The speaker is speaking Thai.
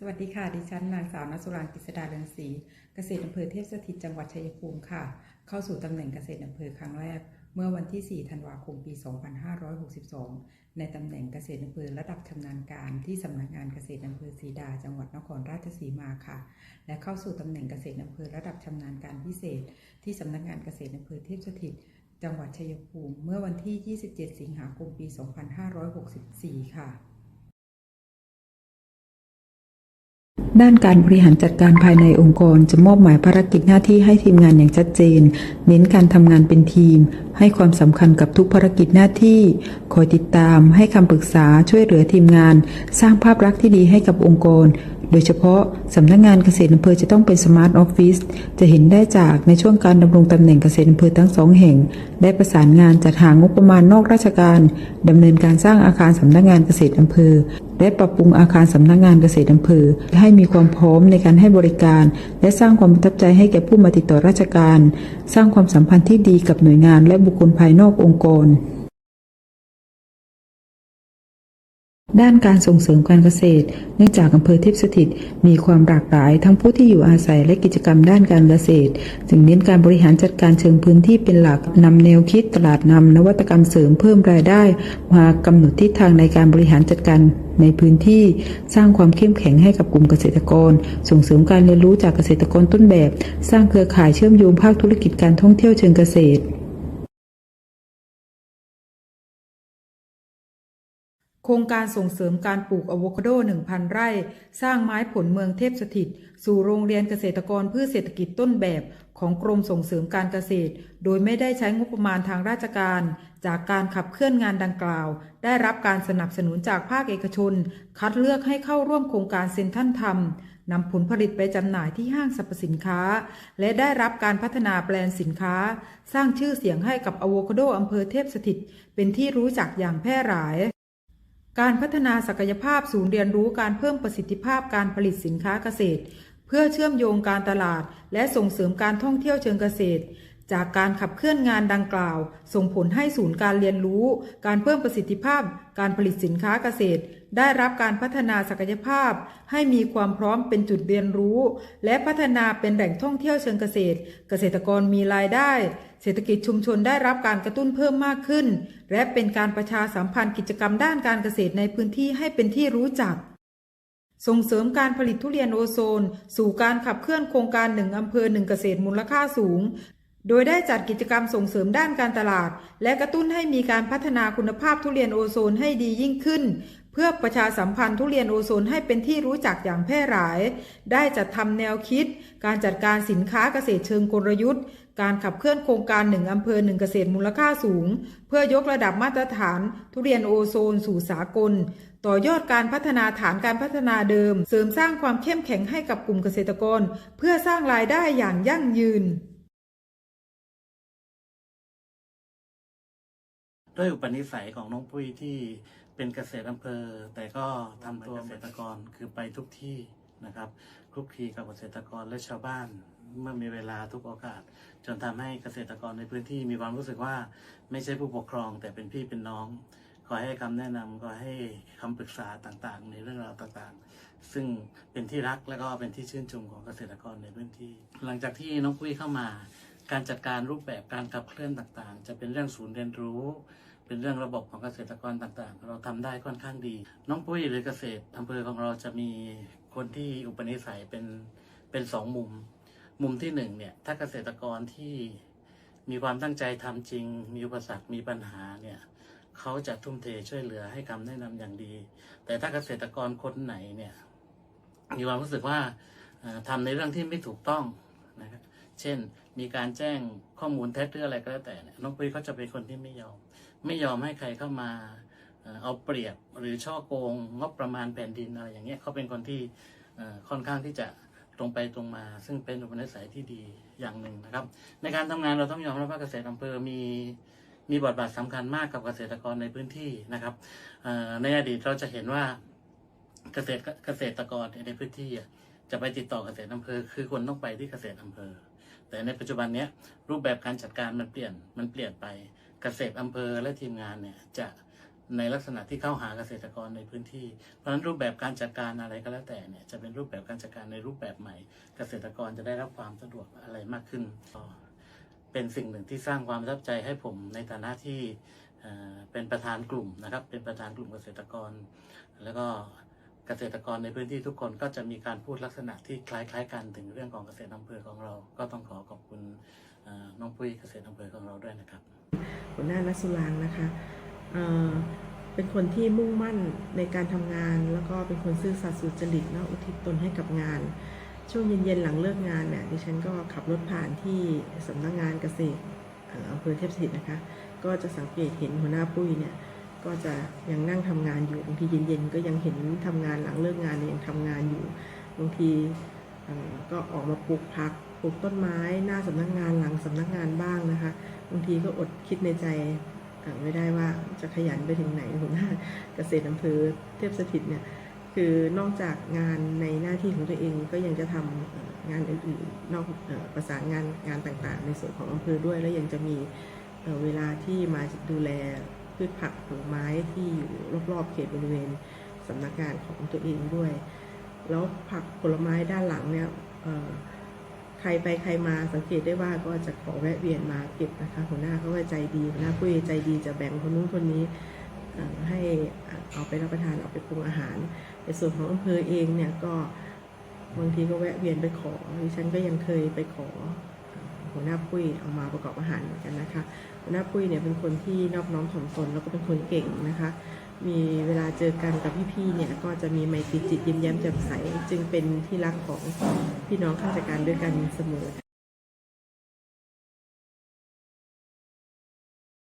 สวัสดีค่ะ ดิฉันนางสาวนสุรางกิษดาเรืองศรีเกษตรอำเภอเทพสถิตจังหวัดชัยภูมิค่ะ เข้าสู่ตำแหน่งเกษตรอำเภอครั้งแรก เมื่อวันที่ 4 ธันวาคม ปี 2562 ในตำแหน่งเกษตรอำเภอระดับชำนาญการที่สำนักงานเกษตรอำเภอศรีดา จังหวัดนครราชสีมาค่ะ และเข้าสู่ตำแหน่งเกษตรอำเภอระดับชำนาญการพิเศษ ที่สำนักงานเกษตรอำเภอเทพสถิตจังหวัดชัยภูมิ เมื่อวันที่ 27 สิงหาคม ปี 2564 ค่ะ ด้านการบริหารจัดการภายในองค์กรจะมอบหมายภารกิจหน้าที่ให้ทีมงานอย่างชัดเจน เน้นการทำงานเป็นทีม ให้ความสำคัญกับทุกภารกิจหน้าที่ คอยติดตาม ให้คำปรึกษาช่วยเหลือทีมงาน สร้างภาพลักษณ์ที่ดีให้กับองค์กร โดยเฉพาะสำนักงานเกษตรอำเภอจะต้องเป็นสมาร์ทออฟฟิศจะเห็นได้จากในช่วงการดำรงตำแหน่งเกษตรอำเภอทั้งสองแห่ง ได้ประสานงานจัดหางบประมาณนอกราชการดำเนินการสร้างอาคารสำนักงานเกษตรอำเภอ และปรับปรุงอาคารสำนักงานเกษตรอำเภอ ให้มีความพร้อมในการให้บริการ และสร้างความประทับใจให้แก่ผู้มาติดต่อราชการ สร้างความสัมพันธ์ที่ดีกับหน่วยงานและบุคคลภายนอกองค์กร ด้านการส่งเสริมการเกษตร เนื่องจากอำเภอเทพสถิต มีความหลากหลายทั้งผู้ที่อยู่อาศัยและกิจกรรมด้านการเกษตร จึงเน้นการบริหารจัดการเชิงพื้นที่เป็นหลักนำแนวคิดตลาดนำนวัตกรรมเสริมเพิ่มรายได้ มากำหนดทิศทางในการบริหารจัดการในพื้นที่สร้างความเข้มแข็งให้กับกลุ่มเกษตรกร ส่งเสริมการเรียนรู้จากเกษตรกรต้นแบบ สร้างเครือข่ายเชื่อมโยงภาคธุรกิจการท่องเที่ยวเชิงเกษตร ครงการส่งเสริมการปลูกอะโวคาโด 1,000 ไร่ สร้างไม้ผลเมืองเทพสถิต สู่โรงเรียนเกษตรกรเพื่อเศรษฐกิจต้นแบบของกรมส่งเสริมการเกษตร โดยไม่ได้ใช้งบประมาณทางราชการ จากการขับเคลื่อนงานดังกล่าว ได้รับการสนับสนุนจากภาคเอกชน คัดเลือกให้เข้าร่วมโครงการเซ็นทรัลทำนำผลผลิตไปจำหน่ายที่ห้างสรรพสินค้า และได้รับการพัฒนาแบรนด์สินค้า สร้างชื่อเสียงให้กับอะโวคาโดอำเภอเทพสถิต เป็นที่รู้จักอย่างแพร่หลาย การพัฒนาศักยภาพศูนย์เรียนรู้การเพิ่มประสิทธิภาพการผลิตสินค้าเกษตร เพื่อเชื่อมโยงการตลาด และส่งเสริมการท่องเที่ยวเชิงเกษตร จากการขับเคลื่อนงานดังกล่าว ส่งผลให้ศูนย์การเรียนรู้ การเพิ่มประสิทธิภาพ การผลิตสินค้าเกษตร ได้รับการพัฒนาศักยภาพ ให้มีความพร้อมเป็นจุดเรียนรู้ และพัฒนาเป็นแหล่งท่องเที่ยวเชิงเกษตร เกษตรกรมีรายได้ เศรษฐกิจชุมชนได้รับการกระตุ้นเพิ่มมากขึ้น และเป็นการประชาสัมพันธ์กิจกรรมด้านการเกษตรในพื้นที่ให้เป็นที่รู้จักส่งเสริมการผลิตทุเรียนโอโซน สู่การขับเคลื่อนโครงการหนึ่งอำเภอหนึ่งเกษตรมูลค่าสูง โดยได้จัดกิจกรรมส่งเสริมด้านการตลาด และกระตุ้นให้มีการพัฒนาคุณภาพทุเรียนโอโซนให้ดียิ่งขึ้น เพื่อประชาสัมพันธ์ทุเรียนโอโซนให้เป็นที่รู้จักอย่างแพร่หลาย ได้จัดทำแนวคิด การจัดการสินค้าเกษตรเชิงกลยุทธ์ การขับเคลื่อนโครงการหนึ่งอำเภอหนึ่งเกษตรมูลค่าสูง เพื่อยกระดับมาตรฐานทุเรียนโอโซนสู่สากล ต่อยอดการพัฒนาฐานการพัฒนาเดิม เสริมสร้างความเข้มแข็งให้กับกลุ่มเกษตรกร เพื่อสร้างรายได้อย่างยั่งยืน ด้วยอุปนิสัยของน้องปุ้ยที่เป็นเกษตรอำเภอ แต่ก็ทำตัวเกษตรกรคือไปทุกที่นะครับคลุกคลีกับเกษตรกรและชาวบ้านเมื่อมีเวลาทุกโอกาส จนทำให้เกษตรกรในพื้นที่มีความรู้สึกว่าไม่ใช่ผู้ปกครอง แต่เป็นพี่เป็นน้อง ขอให้คำแนะนำขอให้คำปรึกษาต่างๆ ในเรื่องราวต่างๆ ซึ่งเป็นที่รักและก็เป็นที่ชื่นชมของเกษตรกรในพื้นที่ หลังจากที่น้องปุ้ยเข้ามา การจัดการรูปแบบการขับเคลื่อนต่างๆ จะเป็นเรื่องศูนย์เรียนรู้ เป็นเรื่องระบบของเกษตรกรต่างๆ เราทำได้ค่อนข้างดี น้องปุ้ยหรือเกษตรอำเภอของเราจะมีคนที่อุปนิสัยเป็นเป็นสองมุม มุมที่หนึ่งเนี่ยถ้าเกษตรกรที่มีความตั้งใจทำจริง มีอุปสรรคมีปัญหาเนี่ยเขาจะทุ่มเทช่วยเหลือให้คำแนะนำอย่างดี แต่ถ้าเกษตรกรคนไหนเนี่ยมีความรู้สึกว่าเอ่อทำในเรื่องที่ไม่ถูกต้องนะครับเช่นมีการแจ้งข้อมูลเท็จหรืออะไรก็แล้วแต่เนี่ยน้องปุ้ยเขาจะเป็นคนที่ไม่ยอม ไม่ยอมให้ใครเข้ามาเอาเปรียบหรือช่อโกงงบประมาณแผ่นดินอะไรอย่างเงี้ยเขาเป็นคนที่ค่อนข้างที่จะตรงไปตรงมา ซึ่งเป็นอุปนิสัยที่ดีอย่างหนึ่งนะครับ ในการทำงานเราต้องยอมรับว่าเกษตรอำเภอมีมีบทบาทสำคัญมากกับเกษตรกรในพื้นที่นะครับในอดีตเราจะเห็นว่าเกษตรเกษตรกรในพื้นที่จะไปติดต่อเกษตรอำเภอ คือคนต้องไปที่เกษตรอำเภอ แต่ในปัจจุบันนี้รูปแบบการจัดการมันเปลี่ยนมันเปลี่ยนไป เกษตรอำเภอและทีมงานเนี่ยจะในลักษณะที่เข้าหาเกษตรกรในพื้นที่ เพราะฉะนั้นรูปแบบการจัดการอะไรก็แล้วแต่เนี่ยจะเป็นรูปแบบการจัดการในรูปแบบใหม่ เกษตรกรจะได้รับความสะดวกอะไรมากขึ้น เป็นสิ่งหนึ่งที่สร้างความประทับใจให้ผมในฐานะที่เป็นประธานกลุ่มนะครับ เป็นประธานกลุ่มเกษตรกร แล้วก็เกษตรกรในพื้นที่ทุกคนก็จะมีการพูดลักษณะที่คล้าย ๆ กันถึงเรื่องของเกษตรอำเภอของเรา ก็ต้องขอขอบคุณน้องปุ้ยเกษตรอำเภอของเราด้วยนะครับ หัวหน้านัสุรางนะคะเเป็นคนที่มุ่งมั่นในการทำงาน แล้วก็เป็นคนซื่อสัตย์สุจริตแล้วอุทิศตนให้กับงาน ช่วงเย็นๆหลังเลิกงานเนี่ยดิฉันก็ขับรถผ่านที่สำนักงานเกษตรอำเภอเทพสถิตนะคะ ก็จะสังเกตเห็นหัวหน้าปุ้ยเนี่ยก็จะยังนั่งทำงานอยู่บางทีเย็นๆก็ยังเห็นทำงานหลังเลิกงานยังทำงานอยู่บางทีก็ออกมาปลูกผัก ปลูกต้นไม้หน้าสำนักงานหลังสำนักงานบ้างนะคะบางทีก็อดคิดในใจไม่ได้ว่าจะขยันไปถึงไหนหัวหน้าเกษตรอำเภอเทพสถิตเนี่ยคือนอกจากงานในหน้าที่ของตัวเองก็ยังจะทำเอ่องานอื่นๆนอกอประสานงานงานต่างๆ ในส่วนของอำเภอด้วย แล้วยังจะมีเวลาที่มาดูแลพืชผักผลไม้ที่อยู่รอบๆเขตบริเวณสำนักงานของตัวเองด้วย แล้วผักผลไม้ด้านหลังเนี่ย ใครไปใครมาสังเกตได้ว่าก็จะขอแวะเวียนมาเก็บนะคะหัวหน้าเขาก็ใจดีหัวหน้าปุ้ยใจดีจะแบ่งคนนู้นคนนี้ให้เอาไปรับประทานเอาไปปรุงอาหารในส่วนของอำเภอเองเนี่ยก็บางทีก็แวะเวียนไปขอดิฉันก็ยังเคยไปขอเอ่อหัวหน้าปุ้ยเอามาประกอบอาหารเหมือนกันนะคะ หัวหน้าปุ้ยเนี่ยเป็นคนที่นอบน้อมถ่อมตนแล้วก็เป็นคนเก่งนะคะ มีเวลาเจอกันกับพี่ๆเนี่ยก็จะมีไมตรีจิตยิ้มแย้มแจ่มใส จึงเป็นที่รักของพี่น้องข้าราชการด้วยกันเสมอ